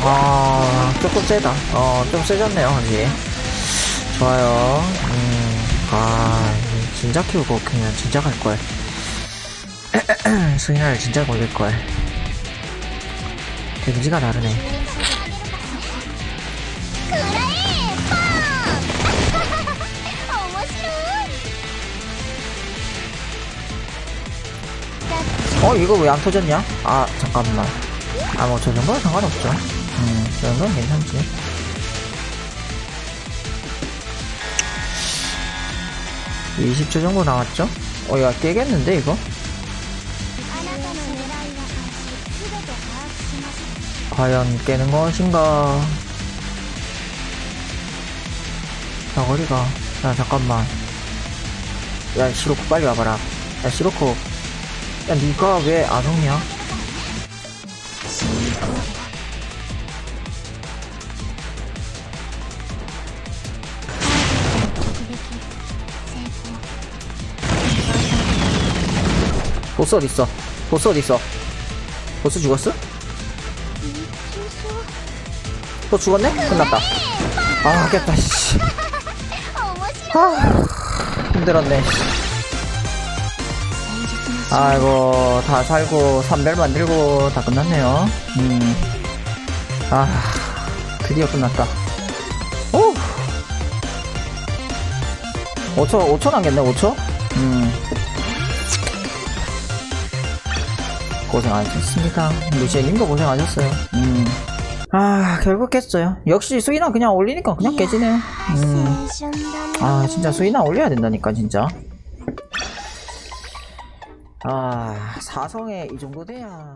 아, 조금 세다. 어, 좀 세졌네요, 언니. 좋아요. 음, 아, 진짜 키우고 그냥 진짜 갈걸. 승인을 진짜 걸릴걸. 데미지가 다르네. 어 이거 왜 안 터졌냐? 아 잠깐만. 아뭐 저런 건 상관없죠. 음 저런 건 괜찮지. 20초 정도 남았죠? 어 야 깨겠는데 이거? 과연 깨는 것인가? 사거리가. 야 잠깐만. 야 시로코 빨리 와봐라. 야 시로코. 야 니가 왜 안 오냐? 보스 어딨어? 보스 어딨어? 보스 죽었어? 또 죽었네? 끝났다. 아, 깼다, 씨. 아, 힘들었네, 씨. 아이고 다 살고 3별 만들고 다 끝났네요. 음. 아 드디어 끝났다. 오! 5초 5초 남겠네 5초 음. 고생하셨습니다. 루시님도 고생하셨어요. 음. 아 결국 깼어요. 역시 수인아 그냥 올리니까 그냥 깨지네요. 음. 아 진짜 수인아 올려야 된다니까 진짜. 아 사성에 이 정도 돼야